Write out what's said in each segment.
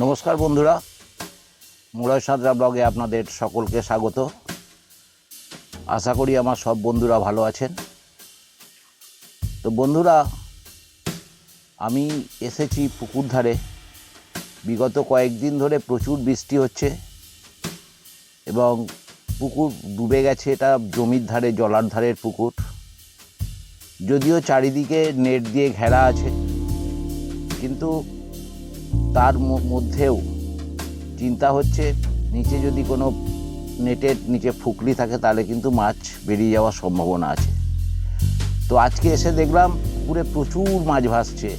নমস্কার বন্ধুরা মুরাই সাঁতরা ব্লগে আপনাদের সকলকে স্বাগত। আশা করি আমার সব বন্ধুরা ভালো আছেন। তো বন্ধুরা, আমি এসেছি পুকুর ধারে। বিগত কয়েকদিন ধরে প্রচুর বৃষ্টি হচ্ছে এবং পুকুর ডুবে গেছে, এটা জমির ধারে, জলার ধারের পুকুর। যদিও চারিদিকে নেট দিয়ে ঘেরা আছে, কিন্তু তার মধ্যেও চিন্তা হচ্ছে, নিচে যদি কোনো নেটের নিচে ফুকলি থাকে তাহলে কিন্তু মাছ বেরিয়ে যাওয়ার সম্ভাবনা আছে। তো আজকে এসে দেখলাম, পুকুরে প্রচুর মাছ ভাসছে।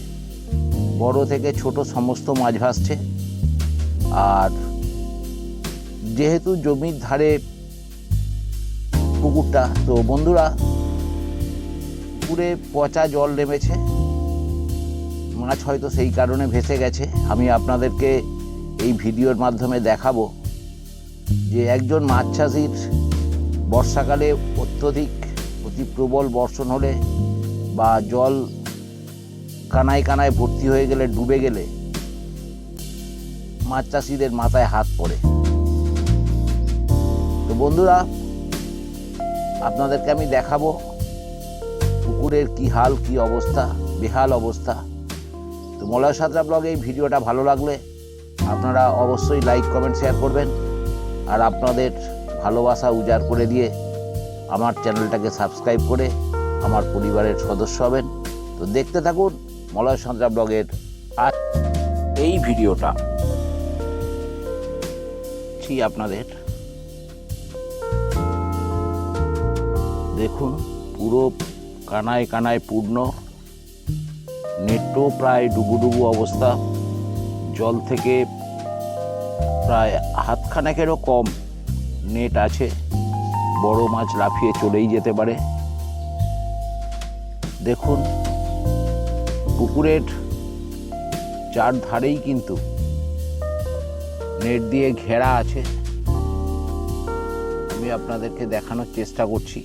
বড় থেকে ছোট সমস্ত মাছ ভাসছে। আর যেহেতু জমির ধারে পুকুরটা, তো বন্ধুরা, পুকুরে পচা জল নেমেছে। মাছ হয়তো সেই কারণে ভেসে গেছে। আমি আপনাদেরকে এই ভিডিওর মাধ্যমে দেখাবো যে একজন মাছ চাষির বর্ষাকালে অত্যধিক অতি প্রবল বর্ষণ হলে বা জল কানায় কানায় ভর্তি হয়ে গেলে, ডুবে গেলে মাছ চাষিদের মাথায় হাত পড়ে। তো বন্ধুরা, আপনাদেরকে আমি দেখাবো পুকুরের কি হাল, কি অবস্থা, বেহাল অবস্থা। তো মলয় সাঁতরা ব্লগে এই ভিডিওটা ভালো লাগলে আপনারা অবশ্যই লাইক কমেন্ট শেয়ার করবেন। আর আপনাদের ভালোবাসা উজাড় করে দিয়ে আমার চ্যানেলটাকে সাবস্ক্রাইব করে আমার পরিবারের সদস্য হবেন। তো দেখতে থাকুন মলয় সাঁতরা ব্লগের আর এই ভিডিওটা। ছি, আপনাদের। দেখুন, পুরো কানায় কানায় পূর্ণ নেটও প্রায় ডুবুডুবু অবস্থা। জল থেকে প্রায় হাতখানেকেরও কম নেট আছে। বড় মাছ লাফিয়ে চলেই যেতে পারে। দেখুন, পুকুরের চার ধারেই কিন্তু নেট দিয়ে ঘেরা আছে। আমি আপনাদেরকে দেখানোর চেষ্টা করছি।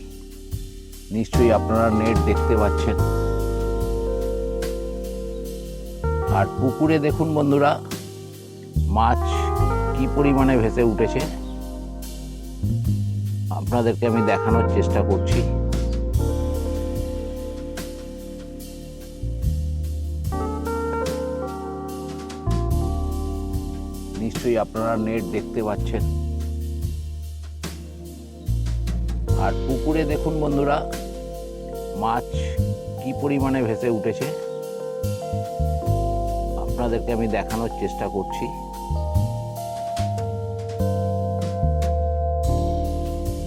নিশ্চয়ই আপনারা নেট দেখতে পাচ্ছেন। আর পুকুরে দেখুন বন্ধুরা, মাছ কি পরিমাণে ভেসে উঠেছে। আপনাদেরকে আমি দেখানোর চেষ্টা করছি। নিশ্চয়ই আপনারা নেট দেখতে পাচ্ছেন। আর পুকুরে দেখুন বন্ধুরা, মাছ কি পরিমাণে ভেসে উঠেছে। আপনাদেরকে আমি দেখানোর চেষ্টা করছি।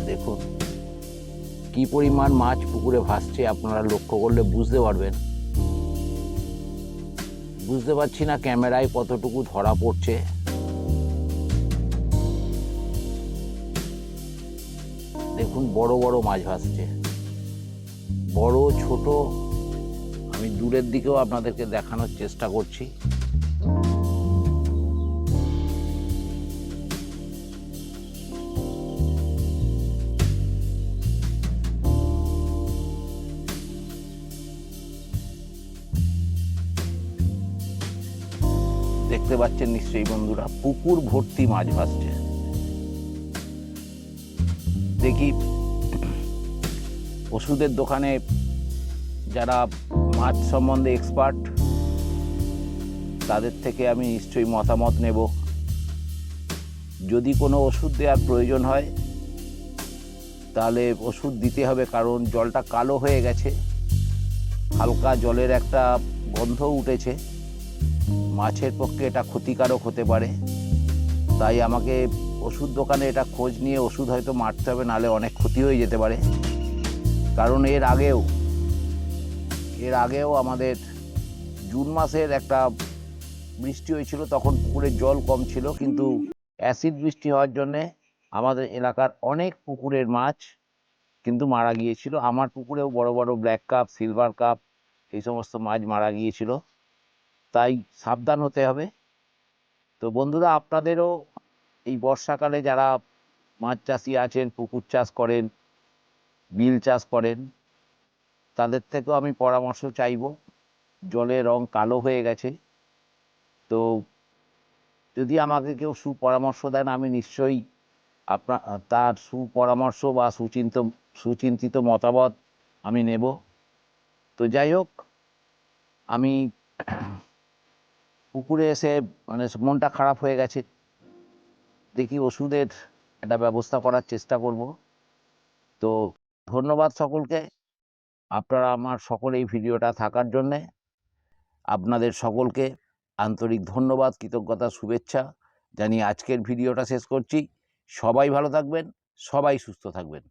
দেখুন, কি পরিমাণ মাছ পুকুরে ভাসছে আপনারা লক্ষ্য করলে বুঝতে পারবেন। বুঝতে পারছি না ক্যামেরায় কতটুকু ধরা পড়ছে। দেখুন, বড় বড় মাছ ভাসছে। বড়, ছোট, আমি দূরের দিকেও আপনাদেরকে দেখানোর চেষ্টা করছি। দেখতে পাচ্ছেন নিশ্চয়ই বন্ধুরা, পুকুর ভর্তি মাছ ভাসছে। দেখি, ওষুধের দোকানে যারা মাছ সম্বন্ধে এক্সপার্ট তাদের থেকে আমি নিশ্চয়ই মতামত নেব। যদি কোনো ওষুধ দেওয়ার প্রয়োজন হয়, তাহলে ওষুধ দিতে হবে কারণ জলটা কালো হয়ে গেছে, হালকা জলের একটা গন্ধ উঠেছে। মাছের পক্ষে এটা ক্ষতিকারক হতে পারে। তাই আমাকে ওষুধ দোকানে এটা খোঁজ নিয়ে ওষুধ হয়তো মারতে হবে, নাহলে অনেক ক্ষতি হয়ে যেতে পারে। কারণ এর আগেও এর আগেও আমাদের জুন মাসের একটা বৃষ্টি হয়েছিল, তখন পুকুরের জল কম ছিল, কিন্তু অ্যাসিড বৃষ্টি হওয়ার জন্যে আমাদের এলাকার অনেক পুকুরের মাছ কিন্তু মারা গিয়েছিল। আমার পুকুরেও বড় বড় ব্ল্যাক কাপ, সিলভার কাপ, এই সমস্ত মাছ মারা গিয়েছিল। তাই সাবধান হতে হবে। তো বন্ধুরা, আপনাদেরও এই বর্ষাকালে যারা মাছ চাষি আছেন, পুকুর চাষ করেন, বিল চাষ করেন, তাদের থেকেও আমি পরামর্শ চাইব। জলের রং কালো হয়ে গেছে। তো যদি আমাকে কেউ সুপরামর্শ দেন, আমি নিশ্চয়ই আপনার তার সুপরামর্শ বা সুচিন্ত, সুচিন্তিত মতামত আমি নেব। তো যাই হোক, আমি পুকুরে এসে মানে মনটা খারাপ হয়ে গেছে। দেখি ওষুধের একটা ব্যবস্থা করার চেষ্টা করব। তো ধন্যবাদ সকলকে। আপনারা আমার সকল এই ভিডিওটা থাকার জন্যে। আপনাদের সকলকে আন্তরিক ধন্যবাদ, কৃতজ্ঞতা, শুভেচ্ছা জানিয়ে আজকের ভিডিওটা শেষ করছি। সবাই ভালো থাকবেন, সবাই সুস্থ থাকবেন।